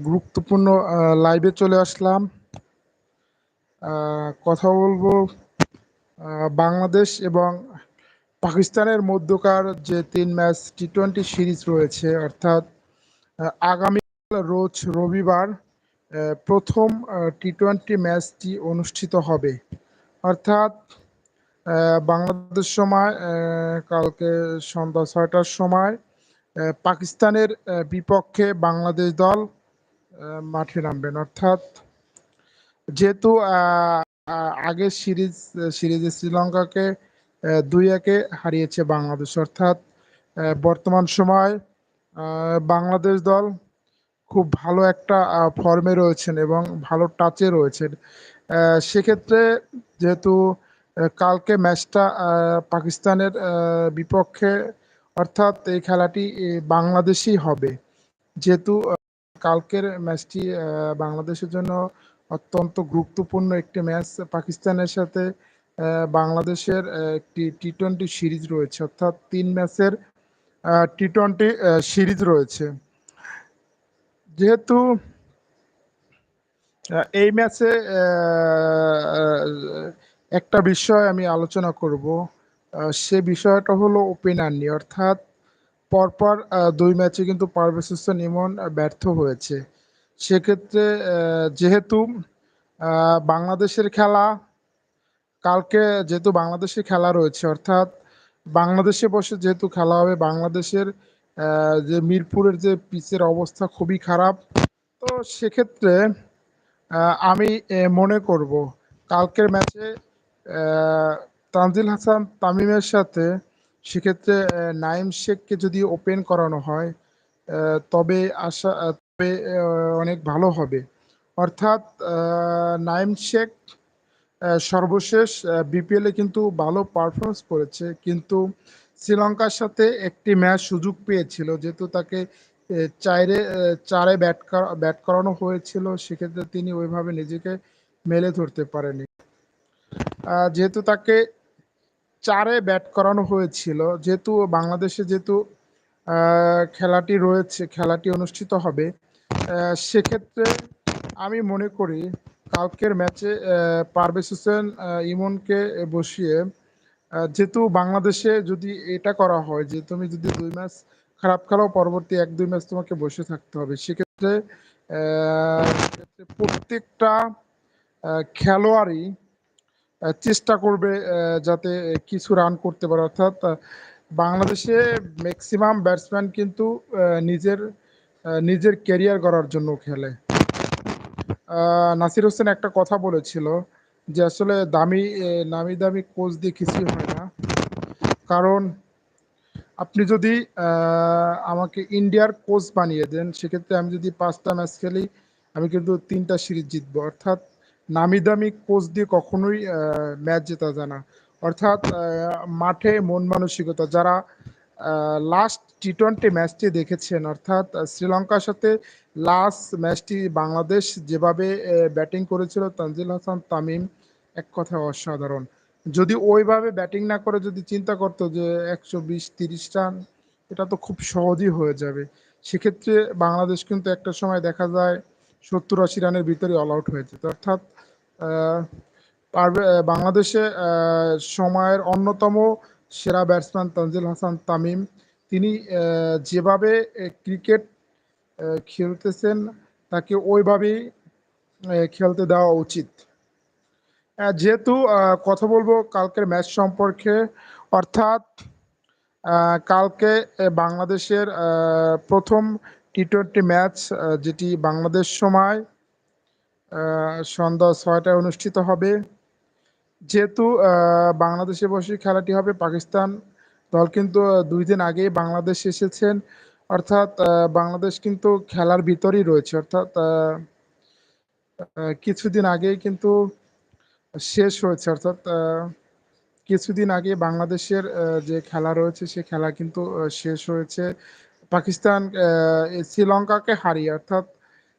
গুরুত্বপূর্ণ লাইভে চলে আসলাম। কথা বলব বাংলাদেশ এবং পাকিস্তানের মধ্যকার যে তিন ম্যাচ টি টোয়েন্টি সিরিজ রয়েছে অর্থাৎ আহ, আগামী রোজ রবিবার প্রথম টি টোয়েন্টি ম্যাচটি অনুষ্ঠিত হবে। অর্থাৎ বাংলাদেশ সময় কালকে সন্ধ্যা ছয়টার সময় পাকিস্তানের বিপক্ষে বাংলাদেশ দল মাঠে নামবেন। অর্থাৎ যেহেতু আগের সিরিজ সিরিজে শ্রীলঙ্কাকে দুই একে হারিয়েছে বাংলাদেশ। অর্থাৎ বর্তমান সময় বাংলাদেশ দল খুব ভালো একটা ফর্মে রয়েছেন এবং ভালো টাচে রয়েছেন। সেক্ষেত্রে যেহেতু কালকে ম্যাচটা পাকিস্তানের বিপক্ষে অর্থাৎ এই খেলাটি বাংলাদেশেই হবে। যেহেতু কালকের ম্যাচটি বাংলাদেশের জন্য অত্যন্ত গুরুত্বপূর্ণ একটি ম্যাচ, পাকিস্তানের সাথে বাংলাদেশের একটি টি টোয়েন্টি সিরিজ রয়েছে। অর্থাৎ তিন ম্যাচের টি টোয়েন্টি সিরিজ রয়েছে। যেহেতু এই ম্যাচে একটা বিষয় আমি আলোচনা করব। সে বিষয়টা হলো ওপেনার নিয়ে। অর্থাৎ পরপর দুই ম্যাচে কিন্তু পারভেজ হোসেন ইমন ব্যর্থ হয়েছে। সেক্ষেত্রে যেহেতু বাংলাদেশের খেলা, কালকে যেহেতু বাংলাদেশে খেলা রয়েছে, অর্থাৎ বাংলাদেশে বসে যেহেতু খেলা হবে, বাংলাদেশের যে মিরপুরের যে পিচের অবস্থা খুবই খারাপ, তো সেক্ষেত্রে আমি মনে করব, কালকের ম্যাচে তানজিল হাসান তামিমের সাথে সেক্ষেত্রে নাইম শেখকে যদি ওপেন করানো হয় তবে আশা তবে অনেক ভালো হবে। অর্থাৎ নাইম শেখ সর্বশেষ বিপিএলে কিন্তু ভালো পারফরমেন্স করেছে, কিন্তু শ্রীলঙ্কার সাথে একটি ম্যাচ সুযোগ পেয়েছিল, যেহেতু তাকে চারে চারে ব্যাট ব্যাট করানো হয়েছিল, সেক্ষেত্রে তিনি ওইভাবে নিজেকে মেলে ধরতে পারেনি। যেহেতু তাকে চারে ব্যাট করানো হয়েছিল। যেহেতু বাংলাদেশে যেহেতু খেলাটি রয়েছে, খেলাটি অনুষ্ঠিত হবে সেক্ষেত্রে আমি মনে করি কালকের ম্যাচে পারভেজ হোসেন ইমনকে বসিয়ে যেহেতু বাংলাদেশে যদি এটা করা হয় যে তুমি যদি দুই ম্যাচ খারাপ খেলাও পরবর্তী এক, দুই ম্যাচ তোমাকে বসে থাকতে হবে। সেক্ষেত্রে প্রত্যেকটা খেলোয়াড়ই চেষ্টা করবে যাতে কিছু রান করতে পারে। অর্থাৎ বাংলাদেশে ম্যাক্সিমাম ব্যাটসম্যান কিন্তু নিজের নিজের ক্যারিয়ার গড়ার জন্য খেলে। নাসির হোসেন একটা কথা বলেছিল যে, আসলে দামি নামি দামি কোচ দিয়ে কিছুই হয় না। কারণ, আপনি যদি আমাকে ইন্ডিয়ার কোচ বানিয়ে দেন, সেক্ষেত্রে আমি যদি পাঁচটা ম্যাচ খেলি, আমি কিন্তু তিনটা সিরিজ জিতবো। অর্থাৎ নামি দামি কোচ দিয়ে কখনোই ম্যাচ জেতা যায় না। অর্থাৎ মাঠে মন মানসিকতা। যারা লাস্ট টি টোয়েন্টি ম্যাচটি দেখেছেন, অর্থাৎ শ্রীলঙ্কার সাথে লাস্ট ম্যাচটি বাংলাদেশ যেভাবে ব্যাটিং করেছিল, তানজিল হাসান, তামিম, এক কথা অসাধারণ। যদি ওইভাবে ব্যাটিং না করে যদি চিন্তা করতো যে একশো বিশ, তিরিশ রান, এটা তো খুব সহজই হয়ে যাবে। সেক্ষেত্রে বাংলাদেশ কিন্তু একটা সময় দেখা যায় সত্তর, আশি রানের ভিতরে অল আউট হয়ে যেত। অর্থাৎ বাংলাদেশে সময়ের অন্যতম সেরা ব্যাটসম্যান তানজিল হাসান তামিম। তিনি যেভাবে ক্রিকেট খেলতেছেন, তাকে ওইভাবেই খেলতে দেওয়া উচিত। যেহেতু কথা বলব কালকের ম্যাচ সম্পর্কে, অর্থাৎ কালকে বাংলাদেশের প্রথম টি টোয়েন্টি ম্যাচ যেটি বাংলাদেশ সময় সন্ধ্যা ছয়টায় অনুষ্ঠিত হবে। যেহেতু বাংলাদেশে বসে খেলাটি হবে, পাকিস্তান দল কিন্তু দুই দিন আগেই বাংলাদেশ এসেছেন। অর্থাৎ বাংলাদেশ কিন্তু খেলার ভিতরেই রয়েছে। অর্থাৎ কিছুদিন আগেই কিন্তু শেষ হয়েছে। অর্থাৎ কিছুদিন আগে বাংলাদেশের যে খেলা রয়েছে, সে খেলা কিন্তু শেষ হয়েছে। পাকিস্তান শ্রীলঙ্কাকে হারিয়ে, অর্থাৎ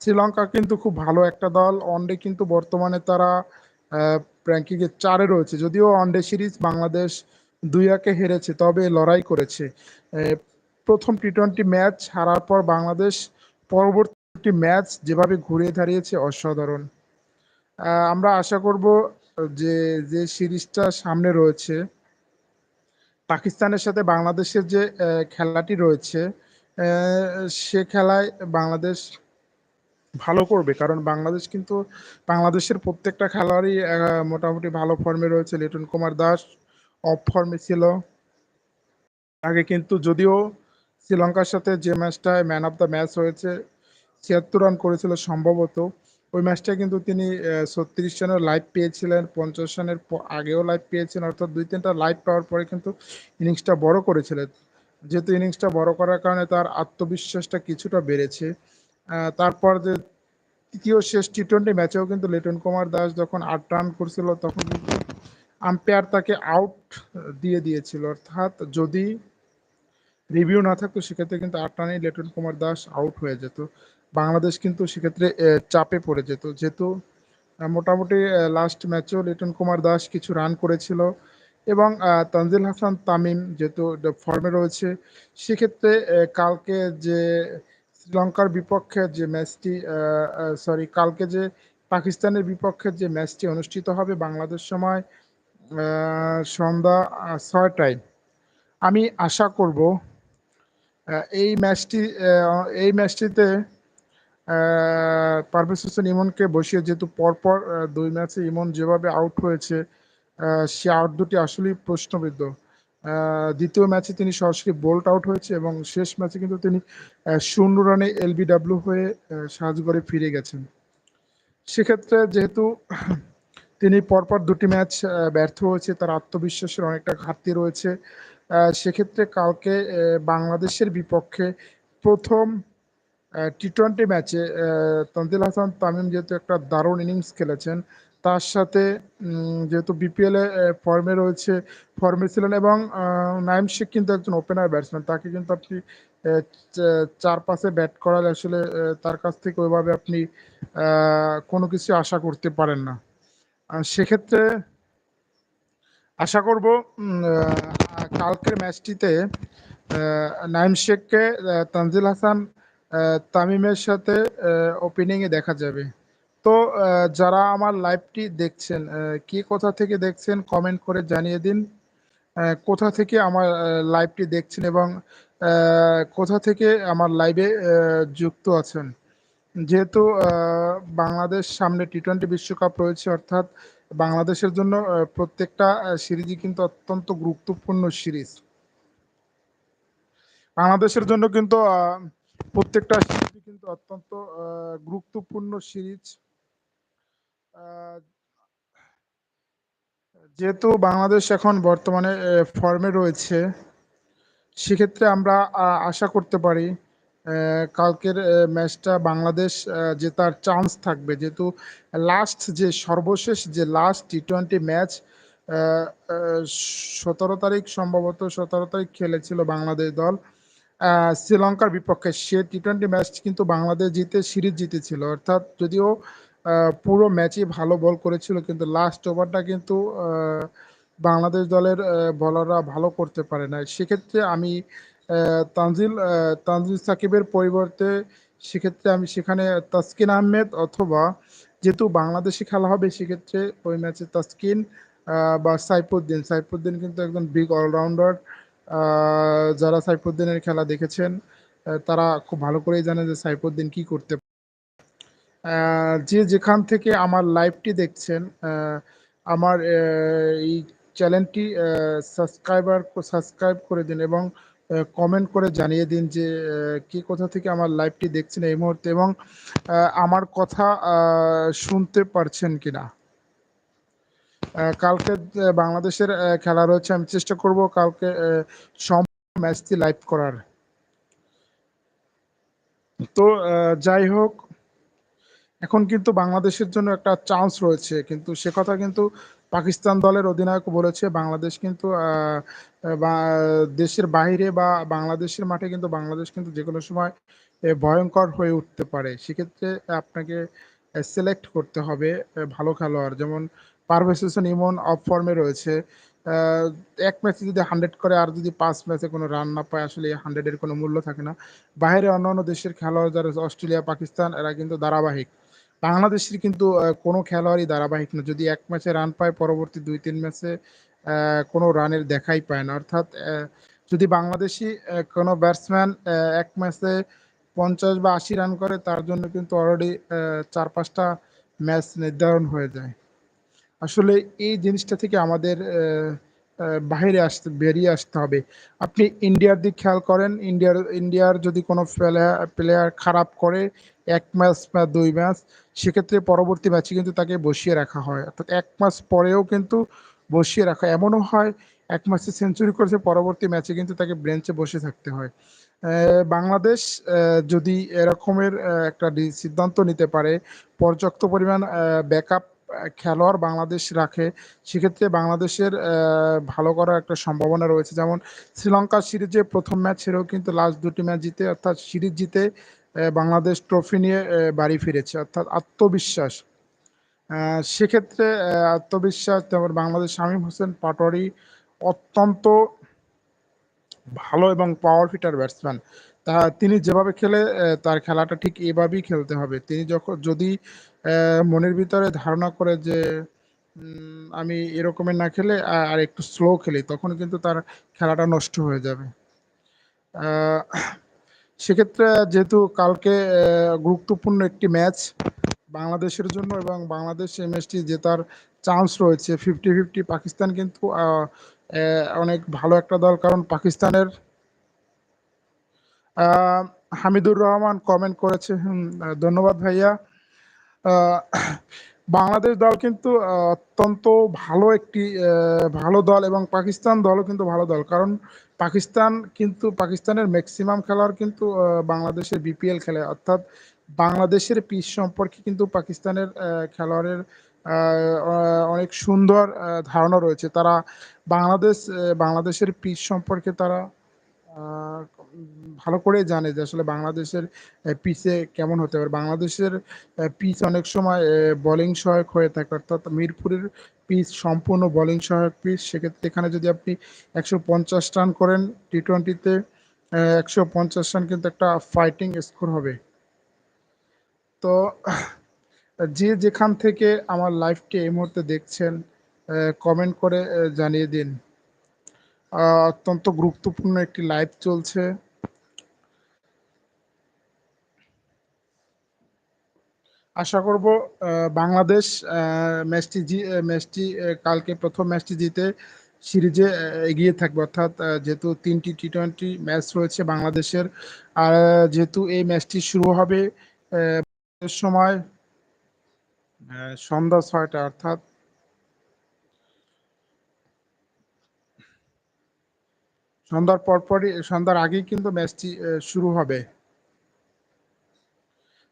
শ্রীলঙ্কা কিন্তু খুব ভালো একটা দল। ওয়ানডে কিন্তু বর্তমানে তারা র্যাঙ্কিংয়ে চারে রয়েছে। যদিও ওয়ানডে সিরিজ বাংলাদেশ দুই একে হেরেছে, তবে লড়াই করেছে। প্রথম টি টোয়েন্টি ম্যাচ হারার পর বাংলাদেশ পরবর্তী ম্যাচ যেভাবে ঘুরে দাঁড়িয়েছে, অসাধারণ। আমরা আশা করব যে যে সিরিজটা সামনে রয়েছে, পাকিস্তানের সাথে বাংলাদেশের যে খেলাটি রয়েছে সে খেলায় বাংলাদেশ ভালো করবে। কারণ বাংলাদেশ কিন্তু, বাংলাদেশের প্রত্যেকটা খেলোয়াড়ই মোটামুটি ভালো ফর্মে রয়েছে। লিটন কুমার দাস অফ ফর্মে ছিল। আগে কিন্তু যদিও শ্রীলঙ্কার সাথে যে ম্যাচটায় ম্যান অফ দ্য ম্যাচ হয়েছে, ছিয়াত্তর রান করেছিল সম্ভবত। ওই ম্যাচটা কিন্তু তিনি ছত্রিশ রানের লাইভ পেয়েছিলেন। পঞ্চাশ রানের আগেও লাইভ পেয়েছেন অর্থাৎ দুই তিনটা লাইভ পাওয়ার পরে কিন্তু ইনিংসটা বড় করেছিলেন। যেহেতু ইনিংসটা বড় করার কারণে তার আত্মবিশ্বাসটা কিছুটা বেড়েছে। তারপর যে তৃতীয় শেষ টি টোয়েন্টি ম্যাচেও কিন্তু লিটন কুমার দাস যখন আট রান করছিল, তখন কিন্তু আম্পায়ার তাকে আউট দিয়ে দিয়েছিল। অর্থাৎ যদি রিভিউ না থাকতো, সেক্ষেত্রে কিন্তু আট রানেই লিটন কুমার দাস আউট হয়ে যেত। বাংলাদেশ কিন্তু সেক্ষেত্রে চাপে পড়ে যেত। যেহেতু মোটামুটি লাস্ট ম্যাচেও লিটন কুমার দাস কিছু রান করেছিল এবং তানজিল হাসান তামিম যেহেতু ফর্মে রয়েছে, সেক্ষেত্রে কালকে যে শ্রীলঙ্কার বিপক্ষে যে ম্যাচটি সরি কালকে যে পাকিস্তানের বিপক্ষে যে ম্যাচটি অনুষ্ঠিত হবে বাংলাদেশ সময় সন্ধ্যা ছয়টায়। আমি আশা করব এই ম্যাচটি এই ম্যাচটিতে পারভেজ হোসেন ইমনকে বসিয়ে যেহেতু পরপর দুই ম্যাচে ইমন যেভাবে আউট হয়েছে সে আউট দুটি আসলেই প্রশ্নবিদ্ধ। দ্বিতীয় ম্যাচে তিনি সরাসরি বোল্ট আউট হয়েছে এবং শেষ ম্যাচে কিন্তু তিনি শূন্য রানে এলবিডাব্লিউ হয়ে সাজগড়ে ফিরে গেছেন। সেক্ষেত্রে যেহেতু তিনি পরপর দুটি ম্যাচ ব্যর্থ হয়েছে, তার আত্মবিশ্বাসের অনেকটা ঘাটতি রয়েছে সেক্ষেত্রে কালকে বাংলাদেশের বিপক্ষে প্রথম টি টোয়েন্টি ম্যাচে তন্দিল হাসান তামিম যেহেতু একটা দারুণ ইনিংস খেলেছেন তার সাথে যেহেতু বিপিএলে ফর্মে রয়েছে ফর্মে ছিলেন এবং নাইম শেখ কিন্তু একজন ওপেনার ব্যাটসম্যান তাকে কিন্তু আপনি চার পাশে ব্যাট করালে আসলে তার কাছ থেকে ওইভাবে আপনি কোনো কিছু আশা করতে পারেন না। সেক্ষেত্রে আশা করব কালকের ম্যাচটিতে নাইম শেখকে তানজিল হাসান তামিমের সাথে ওপেনিংয়ে দেখা যাবে। তো যারা আমার লাইভটি দেখছেন কি কোথা থেকে দেখছেন কমেন্ট করে জানিয়ে দিন কোথা থেকে আমার লাইভটি দেখছেন এবং কোথা থেকে আমার লাইভে যুক্ত আছেন। যেহেতু বাংলাদেশ সামনে টি টোয়েন্টি বিশ্বকাপ রয়েছে, অর্থাৎ বাংলাদেশের জন্য প্রত্যেকটা সিরিজই কিন্তু অত্যন্ত গুরুত্বপূর্ণ সিরিজ। বাংলাদেশের জন্য কিন্তু প্রত্যেকটা সিরিজই কিন্তু অত্যন্ত গুরুত্বপূর্ণ সিরিজ। যেহেতু বাংলাদেশ এখন বর্তমানে ফর্মে রয়েছে, সেক্ষেত্রে আমরা আশা করতে পারি কালকের ম্যাচটা বাংলাদেশ জেতার চান্স থাকবে। যেহেতু লাস্ট যে সর্বশেষ যে লাস্ট টি টোয়েন্টি ম্যাচ সতেরো তারিখ, সম্ভবত সতেরো তারিখ খেলেছিল বাংলাদেশ দল। শ্রীলঙ্কার বিপক্ষে সে টি টোয়েন্টি ম্যাচ কিন্তু বাংলাদেশ জিতে, সিরিজ জিতেছিল। অর্থাৎ যদিও পুরো ম্যাচই ভালো বল করেছিল, কিন্তু লাস্ট ওভারটা কিন্তু বাংলাদেশ দলের বলাররা ভালো করতে পারে না সেক্ষেত্রে আমি তানজিল তানজিল সাকিবের পরিবর্তে সেক্ষেত্রে আমি সেখানে তাসকিন আহমেদ অথবা যেহেতু বাংলাদেশি খেলা হবে, সেক্ষেত্রে ওই ম্যাচে তাসকিন বা সাইফুদ্দিন। সাইফুদ্দিন কিন্তু একজন বিগ অলরাউন্ডার যারা সাইফুদ্দিনের খেলা দেখেছেন তারা খুব ভালো করেই জানে যে সাইফুদ্দিন কি করতে যে যেখান থেকে আমার লাইভটি দেখছেন আমার এই চ্যানেলটি সাবস্ক্রাইবার সাবস্ক্রাইব করে দিন এবং কমেন্ট করে জানিয়ে দিন যে কে কোথা থেকে আমার লাইভটি দেখছেন এই মুহূর্তে এবং আমার কথা শুনতে পারছেন কিনা। কালকে বাংলাদেশের খেলা রয়েছে। আমি চেষ্টা করব কালকে ম্যাচটি লাইভ করার। তো যাই হোক এখন কিন্তু বাংলাদেশের জন্য একটা চান্স রয়েছে। কিন্তু সে কথা কিন্তু পাকিস্তান দলের অধিনায়ক বলেছে, বাংলাদেশ কিন্তু দেশের বাইরে বা বাংলাদেশের মাঠে কিন্তু বাংলাদেশ কিন্তু যে কোনো সময় ভয়ঙ্কর হয়ে উঠতে পারে। সেক্ষেত্রে আপনাকে সিলেক্ট করতে হবে ভালো খেলোয়াড়। যেমন পারভেজ হোসেন ইমন অফ ফর্মে রয়েছে। এক ম্যাচে যদি হান্ড্রেড করে আর যদি পাঁচ ম্যাচে কোনো রান না পায়, আসলে হান্ড্রেডের কোনো মূল্য থাকে না। বাইরে অন্যান্য দেশের খেলোয়াড় যারা, অস্ট্রেলিয়া, পাকিস্তান, এরা কিন্তু ধারাবাহিক। বাংলাদেশের কিন্তু কোনো খেলোয়াড়ই ধারাবাহিক না। যদি এক ম্যাচে রান পায়, পরবর্তী দুই, তিন ম্যাচে কোনো রানের দেখাই পায় না। অর্থাৎ যদি বাংলাদেশি কোনো ব্যাটসম্যান এক ম্যাচে পঞ্চাশ বা আশি রান করে, তার জন্য কিন্তু অলরেডি চার, পাঁচটা ম্যাচ নির্ধারণ হয়ে যায়। আসলে এই জিনিসটা থেকে আমাদের বাহিরে আসতে বেরিয়ে আসতে হবে। আপনি ইন্ডিয়ার দিক খেয়াল করেন ইন্ডিয়ার ইন্ডিয়ার যদি কোনো প্লেয়ার খারাপ করে, এক ম্যাচ বা দুই ম্যাচ সেক্ষেত্রে পরবর্তী ম্যাচে কিন্তু তাকে বসিয়ে রাখা হয়। অর্থাৎ এক মাস পরেও কিন্তু বসিয়ে রাখা এমনও হয়, এক মাসে সেঞ্চুরি করেছে, পরবর্তী ম্যাচে কিন্তু তাকে ব্রেঞ্চে বসে থাকতে হয়। বাংলাদেশ যদি এরকমের একটা সিদ্ধান্ত নিতে পারে, পর্যাপ্ত পরিমাণ ব্যাকআপ খেলোয়াড় বাংলাদেশ রাখে, সেক্ষেত্রে বাংলাদেশের ভালো করার একটা সম্ভাবনা রয়েছে। যেমন শ্রীলঙ্কা সিরিজে প্রথম ম্যাচ ছেড়েও কিন্তু লাস্ট দুটি ম্যাচ জিতে, অর্থাৎ সিরিজ জিতে বাংলাদেশ ট্রফি নিয়ে বাড়ি ফিরেছে, অর্থাৎ আত্মবিশ্বাস। সেক্ষেত্রে আত্মবিশ্বাস, যেমন বাংলাদেশ শামীম হোসেন পাটোয়ারি অত্যন্ত ভালো এবং পাওয়ার ফিটার ব্যাটসম্যান তা তিনি যেভাবে খেলে তার খেলাটা ঠিক এভাবেই খেলতে হবে। তিনি যখন, যদি মনের ভিতরে ধারণা করে যে আমি এরকমের না খেলে আর একটু স্লো খেলি, তখন কিন্তু তার খেলাটা নষ্ট হয়ে যাবে। সেক্ষেত্রে যেহেতু কালকে গুরুত্বপূর্ণ একটি ম্যাচ বাংলাদেশের জন্য এবং বাংলাদেশ এই ম্যাচটি জেতার চান্স রয়েছে ফিফটি ফিফটি পাকিস্তান কিন্তু অনেক ভালো একটা দল। কারণ পাকিস্তানের হামিদুর রহমান কমেন্ট করেছে ধন্যবাদ ভাইয়া। বাংলাদেশ দল কিন্তু অত্যন্ত ভালো একটি ভালো দল এবং পাকিস্তান দলও কিন্তু ভালো দল। কারণ পাকিস্তান কিন্তু, পাকিস্তানের ম্যাক্সিমাম খেলোয়াড় কিন্তু বাংলাদেশের বিপিএল খেলে। অর্থাৎ বাংলাদেশের পিচ সম্পর্কে কিন্তু পাকিস্তানের খেলোয়াড়ের অনেক সুন্দর ধারণা রয়েছে। তারা বাংলাদেশ বাংলাদেশের পিচ সম্পর্কে তারা ভালো করে জানে যে আসলে বাংলাদেশের পিচে কেমন হতে পারে। বাংলাদেশের পিচ অনেক সময় বোলিং সহায়ক হয়ে থাকে। অর্থাৎ মিরপুরের পিচ সম্পূর্ণ বোলিং সহায়ক পিচ সেক্ষেত্রে এখানে যদি আপনি একশো পঞ্চাশ রান করেন টি টোয়েন্টিতে একশো পঞ্চাশ রান কিন্তু একটা ফাইটিং স্কোর হবে। তো, যে যেখান থেকে আমার লাইভটি এই মুহূর্তে দেখছেন কমেন্ট করে জানিয়ে দিন। অত্যন্ত গুরুত্বপূর্ণ একটি লাইভ চলছে। আশা করব বাংলাদেশ ম্যাচটি ম্যাচটি কালকে প্রথম ম্যাচটি জিতে সিরিজে এগিয়ে থাকবে। অর্থাৎ যেহেতু তিনটি টি টোয়েন্টি ম্যাচ রয়েছে বাংলাদেশের, আর যেহেতু এই ম্যাচটি শুরু হবে সময় সন্ধ্যা ছয়টা, অর্থাৎ সন্ধ্যার পরপরই সন্ধ্যার আগেই কিন্তু ম্যাচটি শুরু হবে।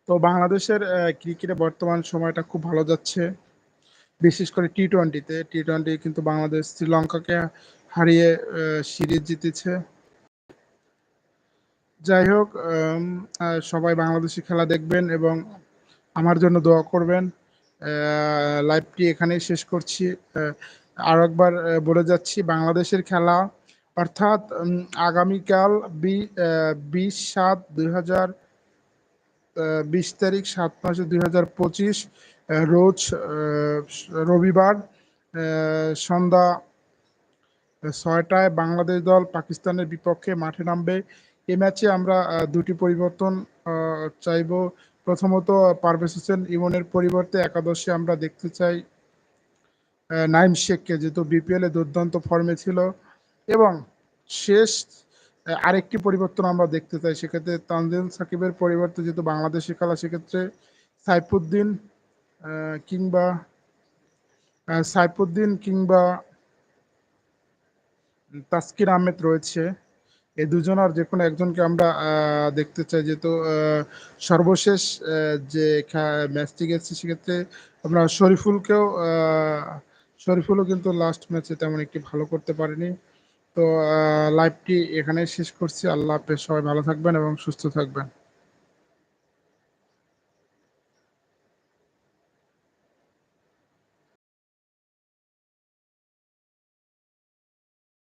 তো বাংলাদেশের ক্রিকেটে বর্তমান সময়টা খুব ভালো যাচ্ছে। বিশেষ করে টি টোয়েন্টিতে টি টোয়েন্টি কিন্তু বাংলাদেশ শ্রীলঙ্কাকে হারিয়ে সিরিজ জিতেছে। যাই হোক সবাই বাংলাদেশি খেলা দেখবেন এবং আমার জন্য দোয়া করবেন। লাইভটি এখানেই শেষ করছি। আর একবার বলে যাচ্ছি, বাংলাদেশের খেলা অর্থাৎ আগামীকাল বিশ সাত দুই হাজার বিশ তারিখ সাত মাসে দুই হাজার পঁচিশ রোজ রবিবার সন্ধ্যা ছয়টায় বাংলাদেশ দল পাকিস্তানের বিপক্ষে মাঠে নামবে। এ ম্যাচে আমরা দুটি পরিবর্তন চাইব। প্রথমত, পারভেজ হোসেন ইমনের পরিবর্তে একাদশে আমরা দেখতে চাই নাইম শেখকে। যেহেতু বিপিএলে দুর্দান্ত ফর্মে ছিল এবং শেষ আরেকটি পরিবর্তন আমরা দেখতে চাই, সেক্ষেত্রে তানজিল সাকিবের পরিবর্তে যেহেতু বাংলাদেশে খেলা, সেক্ষেত্রে সাইফুদ্দিন কিংবা সাইফুদ্দিন কিংবা তাস্কির আহমেদ রয়েছে। এই দুজনের যে কোনো একজনকে আমরা দেখতে চাই, যেহেতু সর্বশেষ যে ম্যাচটি গেছে, সেক্ষেত্রে আমরা শরীফুলকেও শরীফুলও কিন্তু লাস্ট ম্যাচে তেমন একটি ভালো করতে পারেনি। তো লাইভটি এখানে শেষ করছি। আল্লাহ হাফেজ সবাই ভালো থাকবেন এবং সুস্থ থাকবেন।